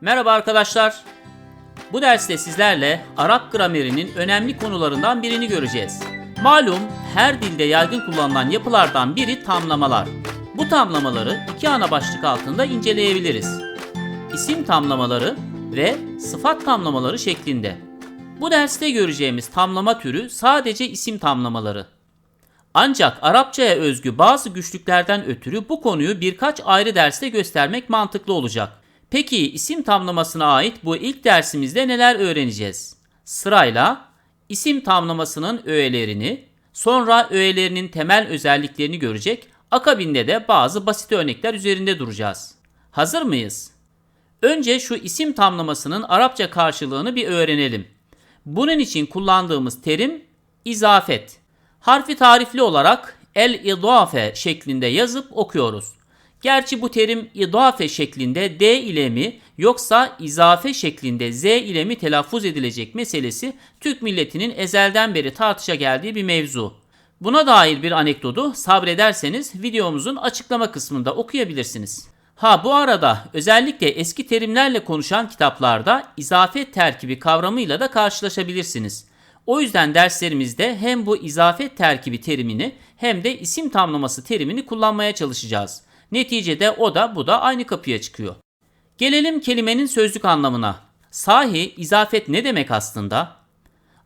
Merhaba arkadaşlar. Bu derste sizlerle Arap gramerinin önemli konularından birini göreceğiz. Malum her dilde yaygın kullanılan yapılardan biri tamlamalar. Bu tamlamaları iki ana başlık altında inceleyebiliriz. İsim tamlamaları ve sıfat tamlamaları şeklinde. Bu derste göreceğimiz tamlama türü sadece isim tamlamaları. Ancak Arapçaya özgü bazı güçlüklerden ötürü bu konuyu birkaç ayrı derste göstermek mantıklı olacak. Peki isim tamlamasına ait bu ilk dersimizde neler öğreneceğiz? Sırayla isim tamlamasının öğelerini, sonra öğelerinin temel özelliklerini görecek, akabinde de bazı basit örnekler üzerinde duracağız. Hazır mıyız? Önce şu isim tamlamasının Arapça karşılığını bir öğrenelim. Bunun için kullandığımız terim izafet. Harfi tarifli olarak el-idafe şeklinde yazıp okuyoruz. Gerçi bu terim idafe şeklinde D ile mi yoksa izafe şeklinde Z ile mi telaffuz edilecek meselesi Türk milletinin ezelden beri tartışa geldiği bir mevzu. Buna dair bir anekdotu sabrederseniz videomuzun açıklama kısmında okuyabilirsiniz. Ha bu arada özellikle eski terimlerle konuşan kitaplarda izafet terkibi kavramıyla da karşılaşabilirsiniz. O yüzden derslerimizde hem bu izafet terkibi terimini hem de isim tamlaması terimini kullanmaya çalışacağız. Neticede o da bu da aynı kapıya çıkıyor. Gelelim kelimenin sözlük anlamına. Sahi izafet ne demek aslında?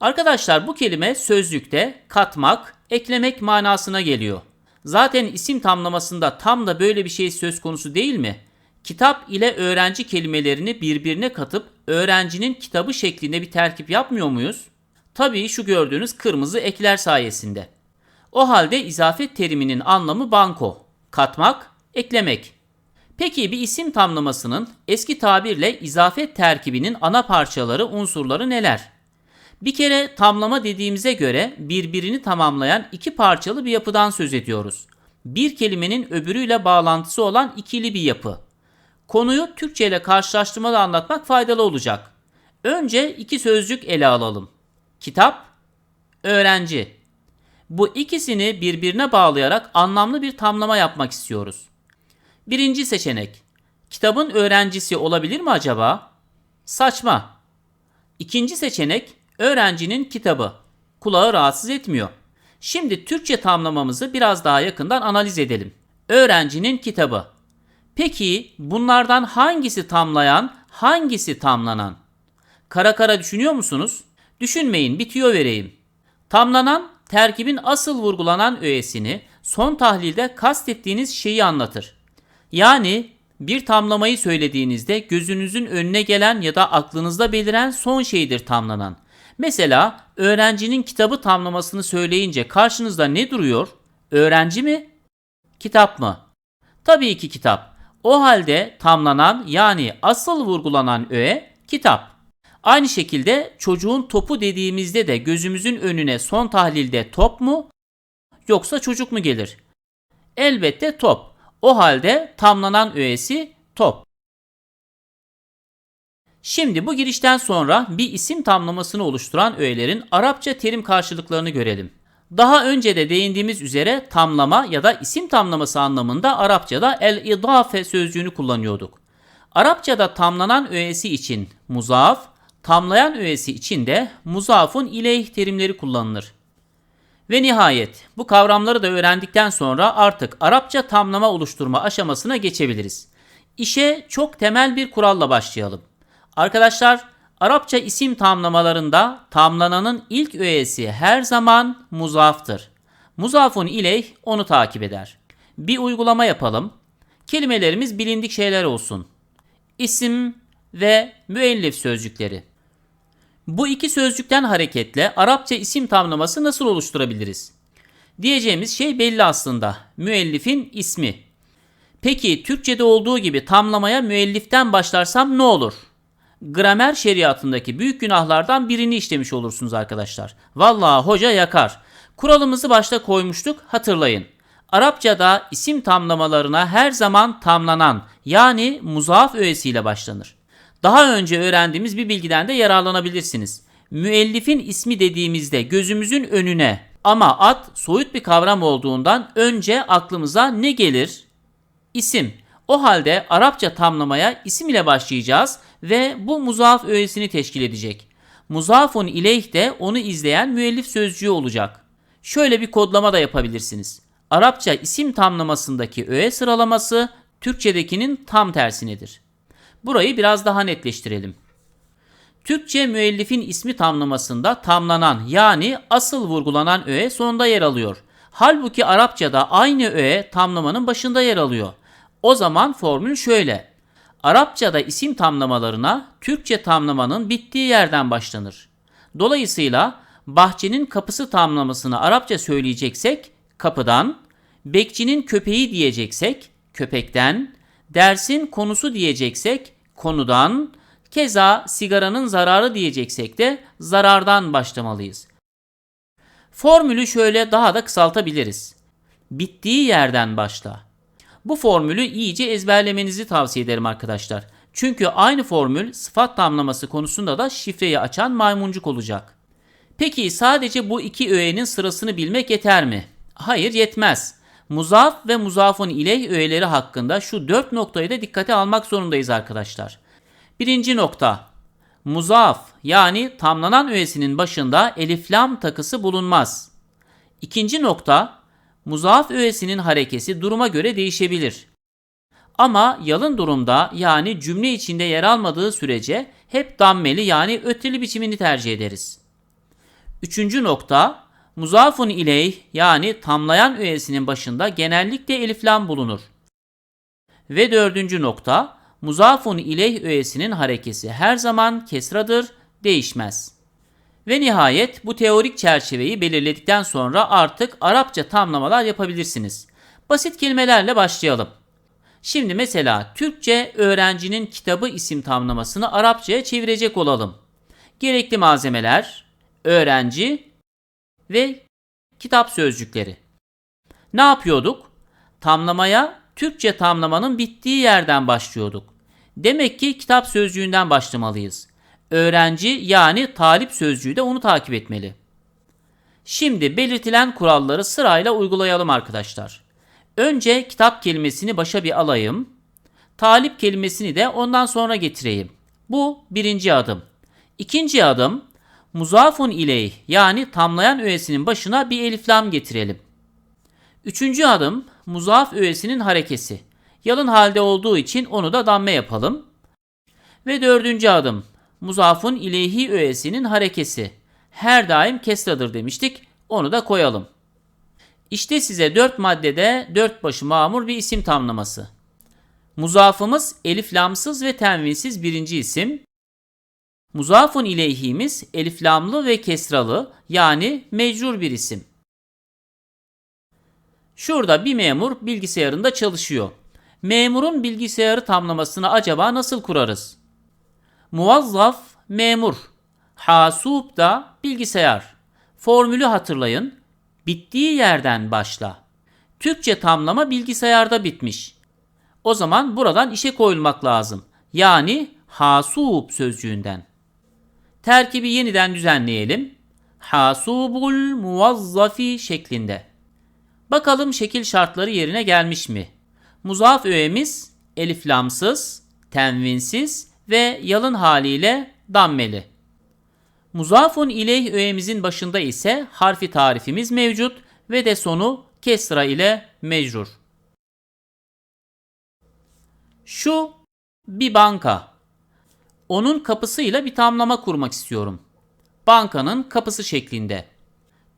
Arkadaşlar bu kelime sözlükte katmak, eklemek manasına geliyor. Zaten isim tamlamasında tam da böyle bir şey söz konusu değil mi? Kitap ile öğrenci kelimelerini birbirine katıp öğrencinin kitabı şeklinde bir terkip yapmıyor muyuz? Tabii şu gördüğünüz kırmızı ekler sayesinde. O halde izafet teriminin anlamı banko. Katmak, eklemek. Peki bir isim tamlamasının eski tabirle izafet terkibinin ana parçaları, unsurları neler? Bir kere tamlama dediğimize göre birbirini tamamlayan iki parçalı bir yapıdan söz ediyoruz. Bir kelimenin öbürüyle bağlantısı olan ikili bir yapı. Konuyu Türkçe ile karşılaştırmalı anlatmak faydalı olacak. Önce iki sözcük ele alalım. Kitap, öğrenci. Bu ikisini birbirine bağlayarak anlamlı bir tamlama yapmak istiyoruz. Birinci seçenek. Kitabın öğrencisi olabilir mi acaba? Saçma. İkinci seçenek öğrencinin kitabı. Kulağı rahatsız etmiyor. Şimdi Türkçe tamlamamızı biraz daha yakından analiz edelim. Öğrencinin kitabı. Peki bunlardan hangisi tamlayan, hangisi tamlanan? Kara kara düşünüyor musunuz? Düşünmeyin, bitiyor vereyim. Tamlanan terkibin asıl vurgulanan öğesini son tahlilde kastettiğiniz şeyi anlatır. Yani bir tamlamayı söylediğinizde gözünüzün önüne gelen ya da aklınızda beliren son şeydir tamlanan. Mesela öğrencinin kitabı tamlamasını söyleyince karşınızda ne duruyor? Öğrenci mi? Kitap mı? Tabii ki kitap. O halde tamlanan yani asıl vurgulanan öğe kitap. Aynı şekilde çocuğun topu dediğimizde de gözümüzün önüne son tahlilde top mu yoksa çocuk mu gelir? Elbette top. O halde tamlanan öğesi top. Şimdi bu girişten sonra bir isim tamlamasını oluşturan öğelerin Arapça terim karşılıklarını görelim. Daha önce de değindiğimiz üzere tamlama ya da isim tamlaması anlamında Arapçada el-idafe sözcüğünü kullanıyorduk. Arapçada tamlanan öğesi için muzaf, tamlayan öğesi için de muzafun ileyh terimleri kullanılır. Ve nihayet bu kavramları da öğrendikten sonra artık Arapça tamlama oluşturma aşamasına geçebiliriz. İşe çok temel bir kuralla başlayalım. Arkadaşlar Arapça isim tamlamalarında tamlananın ilk öğesi her zaman muzaftır. Muzafun ileyh onu takip eder. Bir uygulama yapalım. Kelimelerimiz bilindik şeyler olsun. İsim ve müellif sözcükleri. Bu iki sözcükten hareketle Arapça isim tamlaması nasıl oluşturabiliriz? Diyeceğimiz şey belli aslında. Müellifin ismi. Peki Türkçe'de olduğu gibi tamlamaya müelliften başlarsam ne olur? Gramer şeriatındaki büyük günahlardan birini işlemiş olursunuz arkadaşlar. Vallahi hoca yakar. Kuralımızı başta koymuştuk hatırlayın. Arapçada isim tamlamalarına her zaman tamlanan yani muzaf öğesiyle başlanır. Daha önce öğrendiğimiz bir bilgiden de yararlanabilirsiniz. Müellifin ismi dediğimizde gözümüzün önüne ama ad soyut bir kavram olduğundan önce aklımıza ne gelir? İsim. O halde Arapça tamlamaya isim ile başlayacağız ve bu muzaf öğesini teşkil edecek. Muzafun ileyh de onu izleyen müellif sözcüğü olacak. Şöyle bir kodlama da yapabilirsiniz. Arapça isim tamlamasındaki öğe sıralaması Türkçedekinin tam tersinedir. Burayı biraz daha netleştirelim. Türkçe müellifin ismi tamlamasında tamlanan yani asıl vurgulanan öğe sonunda yer alıyor. Halbuki Arapçada aynı öğe tamlamanın başında yer alıyor. O zaman formül şöyle. Arapçada isim tamlamalarına Türkçe tamlamanın bittiği yerden başlanır. Dolayısıyla bahçenin kapısı tamlamasını Arapça söyleyeceksek kapıdan, bekçinin köpeği diyeceksek köpekten, dersin konusu diyeceksek konudan, keza sigaranın zararı diyeceksek de zarardan başlamalıyız. Formülü şöyle daha da kısaltabiliriz. Bittiği yerden başla. Bu formülü iyice ezberlemenizi tavsiye ederim arkadaşlar. Çünkü aynı formül sıfat tamlaması konusunda da şifreyi açan maymuncuk olacak. Peki sadece bu iki öğenin sırasını bilmek yeter mi? Hayır yetmez. Muzaf ve muzafun ileyh öğeleri hakkında şu dört noktayı da dikkate almak zorundayız arkadaşlar. Birinci nokta. Muzaf yani tamlanan öğesinin başında eliflam takısı bulunmaz. İkinci nokta. Muzaf öğesinin harekesi duruma göre değişebilir. Ama yalın durumda yani cümle içinde yer almadığı sürece hep dammeli yani öteli biçimini tercih ederiz. Üçüncü nokta, muzafun ileyh yani tamlayan öğesinin başında genellikle eliflam bulunur. Ve dördüncü nokta, muzafun ileyh öğesinin harekesi her zaman kesradır, değişmez. Ve nihayet bu teorik çerçeveyi belirledikten sonra artık Arapça tamlamalar yapabilirsiniz. Basit kelimelerle başlayalım. Şimdi mesela Türkçe öğrencinin kitabı isim tamlamasını Arapçaya çevirecek olalım. Gerekli malzemeler, öğrenci ve kitap sözcükleri. Ne yapıyorduk? Tamlamaya Türkçe tamlamanın bittiği yerden başlıyorduk. Demek ki kitap sözcüğünden başlamalıyız. Öğrenci yani talip sözcüğü de onu takip etmeli. Şimdi belirtilen kuralları sırayla uygulayalım arkadaşlar. Önce kitap kelimesini başa bir alayım. Talip kelimesini de ondan sonra getireyim. Bu birinci adım. İkinci adım muzafun ileyh yani tamlayan öğesinin başına bir eliflam getirelim. Üçüncü adım muzaf öğesinin harekesi. Yalın halde olduğu için onu da damme yapalım. Ve dördüncü adım muzafun ileyhi öğesinin harekesi. Her daim kesradır demiştik. Onu da koyalım. İşte size dört maddede dört başı mamur bir isim tamlaması. Muzafımız elif lamsız ve tenvinsiz birinci isim. Muzafun ileyhimiz elif lamlı ve kesralı yani mecrur bir isim. Şurada bir memur bilgisayarında çalışıyor. Memurun bilgisayarı tamlamasını acaba nasıl kurarız? Muvazzaf memur. Hasub da bilgisayar. Formülü hatırlayın. Bittiği yerden başla. Türkçe tamlama bilgisayarda bitmiş. O zaman buradan işe koyulmak lazım. Yani hasub sözcüğünden. Terkibi yeniden düzenleyelim. Hasubul muvazzafi şeklinde. Bakalım şekil şartları yerine gelmiş mi? Muzaf öğemiz eliflamsız, tenvinsiz ve yalın haliyle dammeli. Muzafun ileyh öğemizin başında ise harfi tarifimiz mevcut ve de sonu kesra ile mecrur. Şu bir banka. Onun kapısıyla bir tamlama kurmak istiyorum. Bankanın kapısı şeklinde.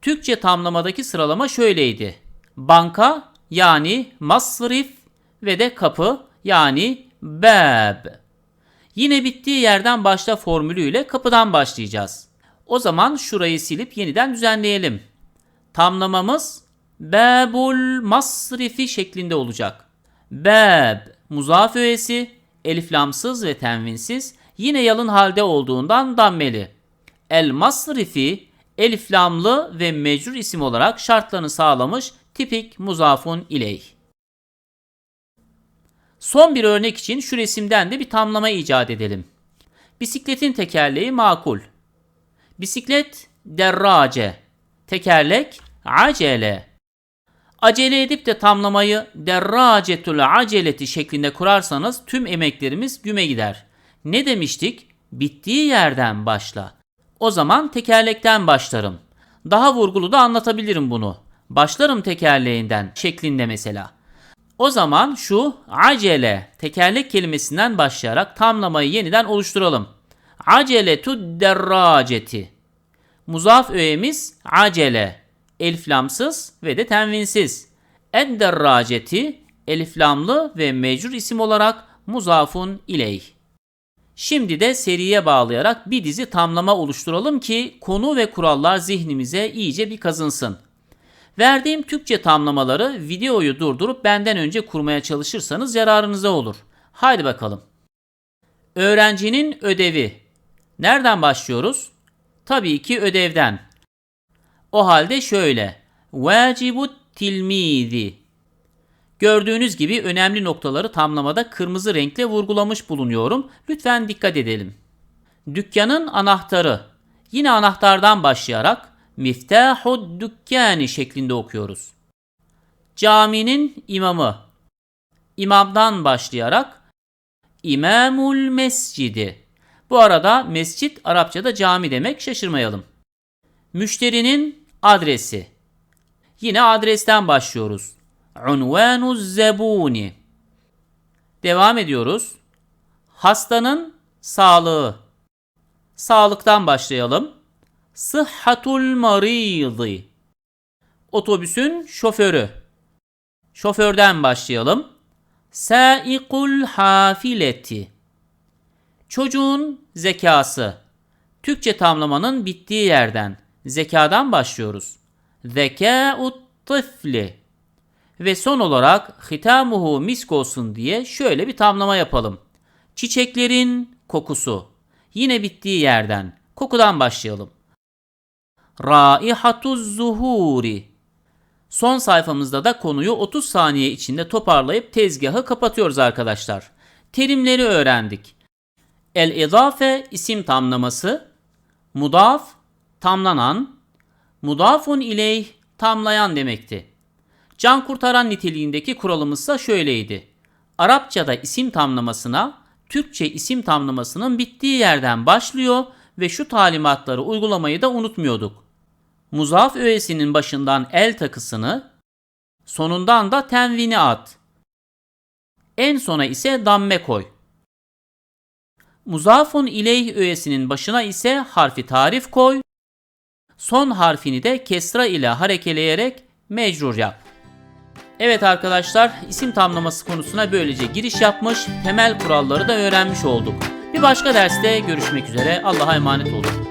Türkçe tamlamadaki sıralama şöyleydi. Banka yani masrif ve de kapı yani bab. Yine bittiği yerden başla formülüyle kapıdan başlayacağız. O zaman şurayı silip yeniden düzenleyelim. Tamlamamız babul masrifi şeklinde olacak. Bab muzaf öğesi eliflamsız ve tenvinsiz yine yalın halde olduğundan dammeli. El masrifi eliflamlı ve mecrur isim olarak şartlarını sağlamış tipik muzafun ileyh. Son bir örnek için şu resimden de bir tamlama icat edelim. Bisikletin tekerleği makul. Bisiklet derrace. Tekerlek acele. Acele edip de tamlamayı derracetul aceleti şeklinde kurarsanız tüm emeklerimiz güme gider. Ne demiştik? Bittiği yerden başla. O zaman tekerlekten başlarım. Daha vurgulu da anlatabilirim bunu. Başlarım tekerleğinden şeklinde mesela. O zaman şu acele tekerlek kelimesinden başlayarak tamlamayı yeniden oluşturalım. Aceletu derraceti. Muzaf öğemiz acele. Eliflamsız ve de tenvinsiz. Edderraceti eliflamlı ve mecrur isim olarak muzafun ileyh. Şimdi de seriye bağlayarak bir dizi tamlama oluşturalım ki konu ve kurallar zihnimize iyice bir kazınsın. Verdiğim Türkçe tamlamaları videoyu durdurup benden önce kurmaya çalışırsanız yararınıza olur. Haydi bakalım. Öğrencinin ödevi. Nereden başlıyoruz? Tabii ki ödevden. O halde şöyle. Vacibut tilmizi. Gördüğünüz gibi önemli noktaları tamlamada kırmızı renkle vurgulamış bulunuyorum. Lütfen dikkat edelim. Dükkanın anahtarı. Yine anahtardan başlayarak miftahud dükkani şeklinde okuyoruz. Caminin imamı. İmamdan başlayarak İmamul mescidi. Bu arada mescit Arapçada cami demek şaşırmayalım. Müşterinin adresi. Yine adresten başlıyoruz. Unvanu zebuni. Devam ediyoruz. Hastanın sağlığı. Sağlıktan başlayalım. Sıhhatul maridi. Otobüsün şoförü. Şoförden başlayalım. Saikul hafileti. Çocuğun zekası. Türkçe tamlamanın bittiği yerden, zekadan başlıyoruz. Zekâut tıfli. Ve son olarak hitamuhu misk olsun diye şöyle bir tamlama yapalım. Çiçeklerin kokusu. Yine bittiği yerden, kokudan başlayalım. Raihatuz zuhuri. Son sayfamızda da konuyu 30 saniye içinde toparlayıp tezgahı kapatıyoruz arkadaşlar. Terimleri öğrendik. El-izafe isim tamlaması, mudaf tamlanan, mudafun ileyh tamlayan demekti. Can kurtaran niteliğindeki kuralımızsa şöyleydi. Arapçada isim tamlamasına Türkçe isim tamlamasının bittiği yerden başlıyor ve şu talimatları uygulamayı da unutmuyorduk. Muzaf öğesinin başından el takısını, sonundan da tenvini at. En sona ise damme koy. Muzafun ileyh öğesinin başına ise harfi tarif koy. Son harfini de kesra ile harekeleyerek mecrur yap. Evet arkadaşlar isim tamlaması konusuna böylece giriş yapmış, temel kuralları da öğrenmiş olduk. Bir başka derste görüşmek üzere. Allah'a emanet olun.